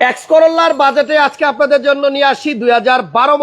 X করোলার বাজেটে আজকে আপনাদের জন্য নিয়ে আসি দুই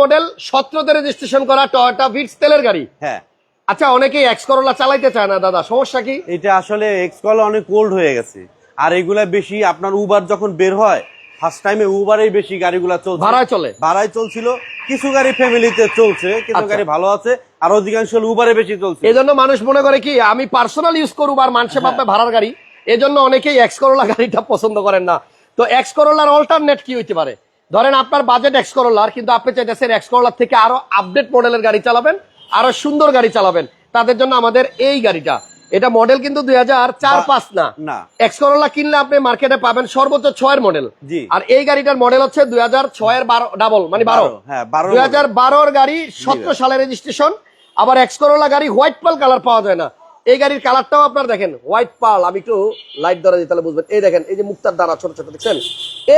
মডেল সতেরোতে রেজিস্ট্রেশন করা টয়োটা ভিটস তেলের গাড়ি। হ্যাঁ। আচ্ছা অনেকেই এক্সকরোলা চালাইতে চায় না দাদা সমস্যা কি? এটা আসলে এক্সকল অনেক ওল্ড হয়ে গেছে। আর এগুলা বেশি আপনার উবার যখন বের হয় ফার্স্ট টাইমে উবারেই বেশি গাড়িগুলা চলছে। ভাড়ায় চলে। ভাড়ায় চলছিল। কিছু গাড়ি ফ্যামিলিতে চলছে কিছু আচ্ছা। গাড়ি ভালো আছে আর অধিকাংশ উবারে বেশি চলছে। এই জন্য মানুষ মনে করে কি আমি পার্সোনাল ইউজ করব আর মানুষের ভাববে ভাড়ার গাড়ি। এই জন্য অনেকেই এক্স করোলা গাড়িটা পছন্দ করেন না। তো এক্স করোলার অল্টারনেট কি হইতে পারে? ধরেন আপনার বাজেট এক্স করোলার কিন্তু আপনি চাইতেছেন এক্স করোলার থেকে আরও আপডেট মডেলের গাড়ি চালাবেন আরও সুন্দর গাড়ি চালাবেন। তাদের জন্য আমাদের এই গাড়িটা। এটা মডেল কিন্তু দুই হাজার চার পাঁচ না। এক্স করোলা কিনলে আপনি মার্কেটে পাবেন সর্বোচ্চ ছয়ের মডেল আর এই গাড়িটার মডেল হচ্ছে দুই হাজার ছয়ের বারো ডাবল মানে বারো। হ্যাঁ বারো দুই হাজার বারোর গাড়ি সতেরো সালের রেজিস্ট্রেশন আবার এক্স করোলা গাড়ি হোয়াইট পাল কালার পাওয়া যায় না। এই গাড়ির কালারটাও আপনার দেখেন হোয়াইট পাল আমি একটু লাইট ধরা দিই তাহলে বুঝবেন। এই দেখেন এই যে মুক্তার দ্বারা ছোট ছোট দেখছেন?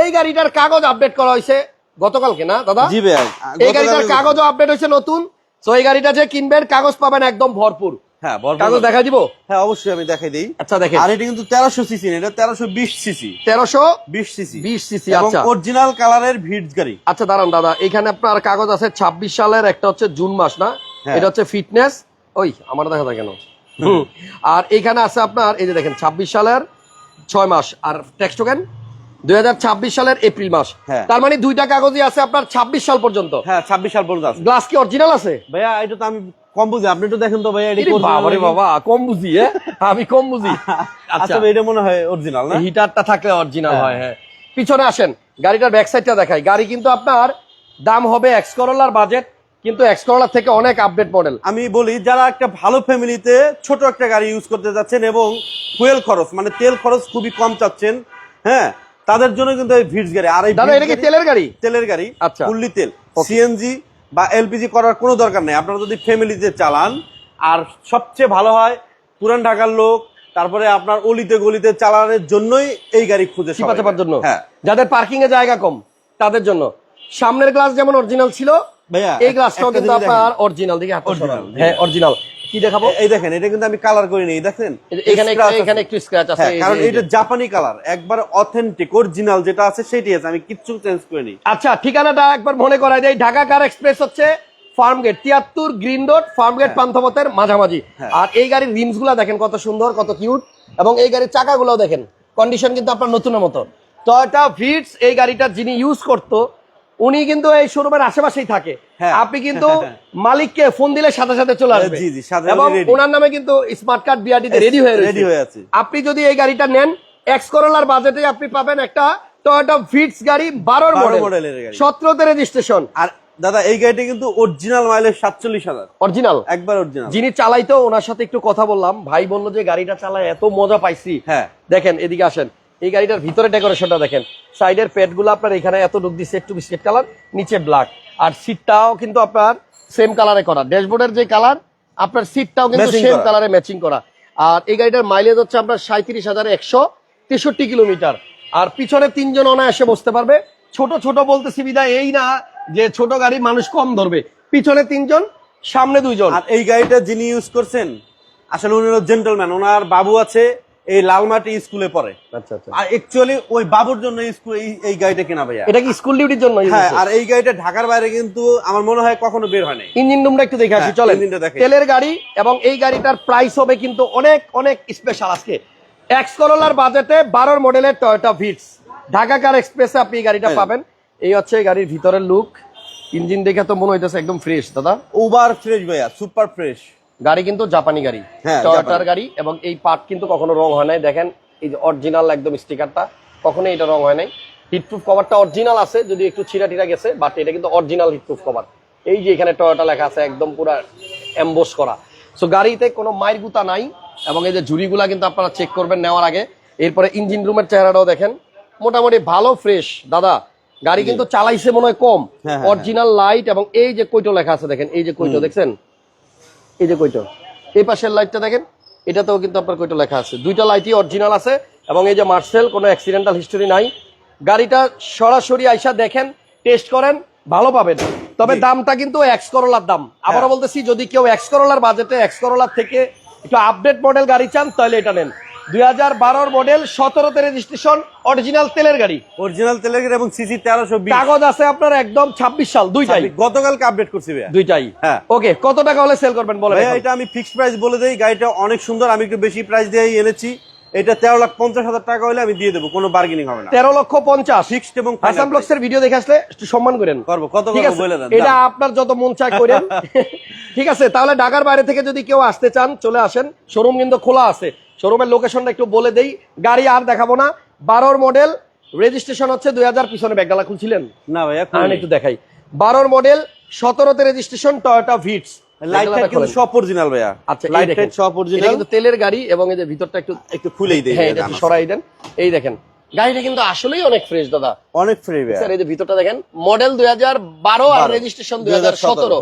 এই গাড়িটার কাগজ আপডেট করা হয়েছে গতকালকে না দাদা? জি ভাই এই গাড়িটার কাগজও আপডেট হয়েছে নতুন। তো এই গাড়িটা যে কিনবেন কাগজ পাবেন একদম ভরপুর। হ্যাঁ কাগজ দেখা দিব? হ্যাঁ অবশ্যই আমি দেখাই দিই। আচ্ছা দেখেন। আর এটা কিন্তু তেরোশো সিসি এটা তেরোশো বিশ সিসি তেরোশো বিশ সিসি বিশ সিসি আচ্ছা। অরিজিনাল কালারের গাড়ি। আচ্ছা দাঁড়ান দাদা এখানে আপনার কাগজ আছে ছাব্বিশ সালের একটা হচ্ছে জুন মাস না? হ্যাঁ। এটা হচ্ছে ফিটনেস ওই আমার দেখা যায় কেন। আর এখানে আছে আপনার এই যে দেখেন ছাব্বিশ সালের ছয় মাস। আর ট্যাক্স টোকেন দুই হাজার ছাব্বিশ সালের এপ্রিল মাস। হ্যাঁ। তার মানে দুইটা কাগজই আছে আপনার ছাব্বিশ সাল পর্যন্ত। হ্যাঁ ছাব্বিশ সাল পর্যন্ত আছে। গ্লাস কি অরিজিনাল আছে? ভাইয়া এটা তো আমি কম বুঝি। আপনি একটু দেখেন তো ভাইয়া বাবারে বাবা কম বুঝি হ্যাঁ? আমি কম বুঝি। আচ্ছা আচ্ছা। এটা মনে হয় অরিজিনাল না? হিটারটা থাকলে অরিজিনাল হ্যাঁ। হয় হ্যাঁ। পিছনে আসেন গাড়িটার ব্যাক সাইডটা দেখাই। গাড়ি কিন্তু আপনার দাম হবে এক্স করোলার বাজেট কিন্তু এক্সকর্লার থেকে অনেক আপডেট মডেল আমি বলি যারা একটা ভালো ফ্যামিলিতে ছোট একটা গাড়ি ইউজ করতে যাচ্ছেন এবং ফুয়েল খরচ মানে তেল খরচ খুবই কম চাচ্ছেন হ্যাঁ তাদের জন্য কিন্তু এই ভিডস গাড়ি। আর এই দাদা এটা কি তেলের গাড়ি? তেলের গাড়ি আচ্ছা। ফুললি তেল। সিএনজি বা এলপিজি করার কোনো দরকার নেই। আপনারা যদি ফ্যামিলিতে চালান আর সবচেয়ে ভালো হয় পুরান ঢাকার লোক তারপরে আপনার অলিতে গলিতে চালানোর জন্যই এই গাড়ি খুঁজে। চাপার জন্য। হ্যাঁ। যাদের পার্কিং এ জায়গা কম তাদের জন্য। সামনের গ্লাস যেমন অরিজিনাল ছিল এই গ্লাসটাও কিন্তু আপনার অরিজিনাল সরান। হ্যাঁ অরিজিনাল কি দেখাবো? এই দেখেন এটা কিন্তু আমি কালার করে নিই দেখেন এখানে এখানে একটু স্ক্র্যাচ আছে হ্যাঁ, কারণ এটা জাপানি কালার একবার অথেন্টিক অরিজিনাল যেটা আছে সেটাই আছে আমি কিচ্ছু চেঞ্জ করে নিই। আচ্ছা ঠিকানাটা একবার মনে করাই দেয় ঢাকা কার এক্সপ্রেস হচ্ছে ফার্ম গেট তিয়াত্তর গ্রিন রোড ফার্ম গেট পান্থপথের মাঝামাঝি। হ্যাঁ। আর এই গাড়ির রিমসগুলা দেখেন কত সুন্দর কত কিউট এবং এই গাড়ির চাকাগুলো দেখেন কন্ডিশন কিন্তু আপনার নতুনের মতো। টয়টা ভিটস এই গাড়িটা যিনি ইউজ করতো উনি কিন্তু এই শোরুমের আশেপাশেই থাকে। হ্যাঁ। আপনি কিন্তু মালিককে ফোন দিলে সাথে সাথে চলে আসবে। এবং ওনার নামে কিন্তু স্মার্ট কার্ড বিআরটিতে রেডি হয়ে রেডি হয়ে আছে। আপনি যদি এই গাড়িটা নেন এক্স করোলার বাজেটে আপনি পাবেন একটা টয়োটা ভিটস গাড়ি বারোর 12 মডেল মডেলের। সতেরোতে রেজিস্ট্রেশন আর দাদা এই গাড়িটা কিন্তু অরিজিনাল মাইলেজ সাতচল্লিশ হাজার। অরিজিনাল একবার অরিজিনাল যিনি চালাইতো ওনার সাথে একটু কথা বললাম। ভাই বলল যে গাড়িটা চালায় এত মজা পাইছি। হ্যাঁ। দেখেন এদিকে আসেন। এই গাড়িটার ভিতরে ডেকোরেশনটা দেখেন। সাইডের পেটগুলো আপনার এখানে এত ডুক দিচ্ছে একটু বিস্কিট কালার নিচে ব্ল্যাক আর সিটটাও কিন্তু আপনার সেম কালারে করা। ড্যাশবোর্ডের যে কালার আপনার সিটটাও কিন্তু সেম কালারে ম্যাচিং করা। আর এই গাড়িটার মাইলেজ হচ্ছে আপনার সাঁত্রিশ হাজার একশো তেষট্টি কিলোমিটার। আর পিছনে তিনজন অনায়াসে বসতে পারবে। ছোট ছোট বলতে সুবিধা এই না যে ছোট গাড়ি মানুষ কম ধরবে। পিছনে তিনজন সামনে দুইজন। আর এই গাড়িটা যিনি ইউজ করছেন আসলে উনি জেন্টলম্যান ওনার বাবু আছে এই লালমাটি স্কুলে পড়ে। আচ্ছা আচ্ছা। আর অ্যাকচুয়ালি ওই বাবুর জন্য স্কুল এই গাড়িটা কেনা ভাইয়া। এটা কি স্কুল ডিউটির জন্য হ্যাঁ আর এই গাড়িটা ঢাকার বাইরে কিন্তু আমার মনে হয় কখনো বের হয় নাই। ইঞ্জিন রুমটা একটু দেখে আসি হ্যাঁ, চলেন। ইঞ্জিনটা দেখে। তেলের গাড়ি এবং এই গাড়িটার প্রাইস হবে কিন্তু অনেক অনেক স্পেশাল আজকে। এক্স করোলার বাজেটে বারোর মডেলের টয়োটা ভিটস ঢাকা কার এক্সপ্রেসে আপনি এই গাড়িটা হ্যাঁ। পাবেন। এই হচ্ছে এই গাড়ির ভিতরের লুক ইঞ্জিন দেখে তো মনে হইতেছে একদম ফ্রেশ দাদা। ওভার ফ্রেশ ভাইয়া সুপার ফ্রেশ গাড়ি কিন্তু জাপানি গাড়ি হ্যাঁ, টয়োটার গাড়ি এবং এই পার্ট কিন্তু কখনো রং হয় নাই। দেখেন এই যে অরিজিনাল একদম স্টিকারটা কখনো এটা রং হয় নাই। হিটপ্রুফ কভারটা অরিজিনাল আছে যদি একটু ছিঁড়া টিরা গেছে বাট এটা কিন্তু অরিজিনাল হিটপ্রুফ কভার এই যে এখানে টয়োটা লেখা আছে একদম পুরো এমবোস করা। সো গাড়িতে কোনো মায়ের গুতা নাই এবং এই যে ঝুড়িগুলা কিন্তু আপনারা চেক করবেন নেওয়ার আগে। এরপরে ইঞ্জিন রুমের চেহারাটাও দেখেন মোটামুটি ভালো ফ্রেশ দাদা গাড়ি কিন্তু চালাইছে মনে হয় কম। হ্যাঁ, হ্যাঁ, অরিজিনাল লাইট এবং এই যে কইটো লেখা আছে দেখেন এই যে কইটো দেখছেন? এই যে কইটো এই পাশের লাইটটা দেখেন এটাতেও কিন্তু আপনার কইটো লেখা আছে। দুইটা লাইটই অরিজিনাল আছে এবং এই যে মার্সেল কোনো অ্যাক্সিডেন্টাল হিস্টোরি নাই। গাড়িটা সরাসরি আইসা দেখেন টেস্ট করেন ভালো পাবেন। তবে দামটা কিন্তু এক্স করোলার দাম। আবারও হ্যাঁ। বলতেছি যদি কেউ এক্স করোলার বাজেটে এক্স করোলার থেকে একটু আপডেট মডেল গাড়ি চান তাহলে এটা নেন। দুই হাজার বারোর মডেল সতেরোতে রেজিস্ট্রেশন অরিজিনাল তেলের গাড়ি। অরিজিনাল তেলের গাড়ি এবং সিসি তেরোশো কাগজ আছে আপনার একদম ছাব্বিশ সাল দুইটাই। গতকালকে আপডেট করছি দুইটাই। হ্যাঁ। ওকে কত টাকা হলে সেল করবেন ভাইয়া এটা আমি ফিক্সড প্রাইস বলে দেই গাড়িটা অনেক সুন্দর আমি একটু বেশি প্রাইস দিয়েই এনেছি। এটা তেরো লাখ পঞ্চাশ হাজার টাকা হলে আমি দিয়ে দেবো কোনো বার্গেনিং হবে না। তেরো লক্ষ পঞ্চাশ। ফিক্সড এবং final ব্লগস এর ভিডিও দেখে আসলে একটু সম্মান করেন। করব কত বলে দেন এটা আপনার যত মন চায় করেন। ঠিক আছে তাহলে ঢাকার বাইরে থেকে যদি কেউ আসতে চান চলে আসেন। শোরুম কিন্তু খোলা আছে। শোরুমের লোকেশনটা একটু বলে দেই। গাড়ি আর দেখাবো না। বারোর মডেল রেজিস্ট্রেশন হচ্ছে দুই হাজার পিছনে ব্যাগডালা খুলছিলেন? না আমি একটু দেখাই। বারোর মডেল সতেরোতে রেজিস্ট্রেশন টয়োটা ভিটস তেলের গাড়ি এবং এই যে ভিতরটা একটু একটু খুলেই। সরাই দেন। এই দেখেন গাড়িটা কিন্তু আসলেই অনেক ফ্রেশ দাদা। অনেক ফ্রি ভাইয়া। স্যার এই যে ভিতরটা দেখেন মডেল দুই হাজার বারো আর রেজিস্ট্রেশন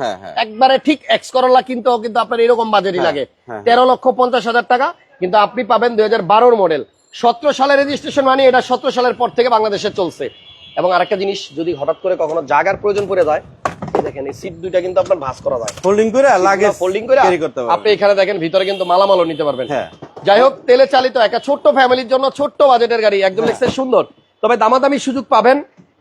হ্যাঁ, হ্যাঁ। একবারে ঠিক এক্স করলা কিন্তু কিন্তু আপনার এরকম বাজারই হ্যাঁ, লাগে। হ্যাঁ। তেরো লক্ষ পঞ্চাশ হাজার টাকা। কিন্তু আপনি পাবেন দুই হাজার মডেল। সতেরো সালের রেজিস্ট্রেশন মানে এটা সতেরো সালের পর থেকে বাংলাদেশে চলছে। এবং আরেকটা জিনিস যদি হঠাৎ করে কখনো জাগার প্রয়োজন পড়ে যায় দেখেন এই সিট দুইটা কিন্তু আপনার ভাঁজ করা যায়। ফোল্ডিং করে লাগে ফোল্ডিং করে আপনি এখানে দেখেন ভিতরে কিন্তু মালামালও নিতে পারবেন। হ্যাঁ। যাই হোক তেলে চালিত একটা ছোট্ট ফ্যামিলির জন্য ছোট্ট বাজেটের গাড়ি একদম হ্যাঁ। দেখতে সুন্দর। তবে দামাদামি সুযোগ পাবেন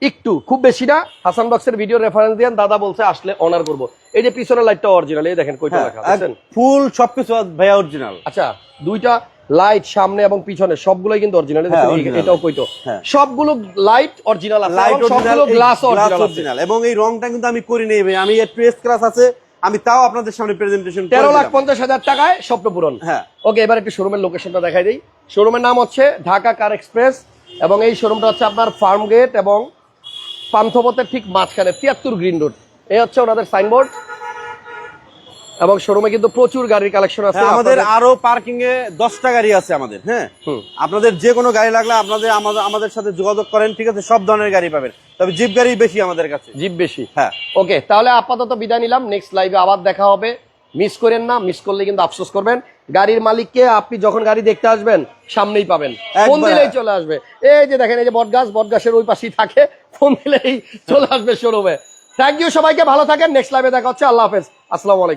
একটু খুব বেশি না। হাসান বক্সের ভিডিও রেফারেন্স দিয়ে দাদা বলছে আসলে অনার করব। এই যে পিছনের লাইটটা অরিজিনাল এই দেখেন কইটা লেখা বুঝছেন ফুল সবকিছু ভাইয়া অরিজিনাল আচ্ছা দুইটা লাইট সামনে এবং পিছনে সবগুলোই কিন্তু অরিজিনাল হ্যাঁ, এটাও কইতো। হ্যাঁ। সবগুলো লাইট অরিজিনাল আছে সবগুলো গ্লাস অরিজিনাল এবং এই রংটা কিন্তু আমি করি নেই ভাই আমি এস ক্লাস আছে আমি তাও আপনাদের সামনে প্রেজেন্টেশন তেরো লাখ পঞ্চাশ হাজার টাকায় স্বপ্ন পূরণ। হ্যাঁ। ওকে এবার একটু শোরুমের লোকেশনটা দেখাই দিই। শোরুমের নাম হচ্ছে ঢাকা কার এক্সপ্রেস এবং এই শোরুমটা হচ্ছে আপনার ফার্ম গেট এবং পান্থপথের ঠিক মাঝখানে তিয়াত্তর গ্রিন রোড। এই হচ্ছে ওনাদের সাইনবোর্ড এবং শোরুমে কিন্তু প্রচুর গাড়ির কালেকশন আছে। হ্যাঁ, আমাদের আরও পার্কিং এ দশটা গাড়ি আছে আমাদের হ্যাঁ। আপনাদের যে কোনো গাড়ি লাগলে আপনাদের আমাদের আমাদের সাথে যোগাযোগ করেন ঠিক আছে? সব ধরনের গাড়ি পাবেন। তবে জিপ গাড়ি বেশি আমাদের কাছে। জিপ বেশি। হ্যাঁ। ওকে তাহলে আপাতত বিদায় নিলাম। নেক্সট লাইভে আবার দেখা হবে। মিস করেন না মিস করলে কিন্তু আফসোস করবেন। গাড়ির মালিককে আপনি যখন গাড়ি দেখতে আসবেন সামনেই পাবেন। ফোন দিলেই চলে আসবে। এই যে দেখেন এই যে বটগাছ বটগাছের ওই পাশেই থাকে। ফোন দিলেই চলে আসবে শোরুমে। থ্যাংক ইউ সবাইকে ভালো থাকেন। নেক্সট লাইভে দেখা হচ্ছে। আল্লাহ হাফেজ। আসসালামু আলাইকুম।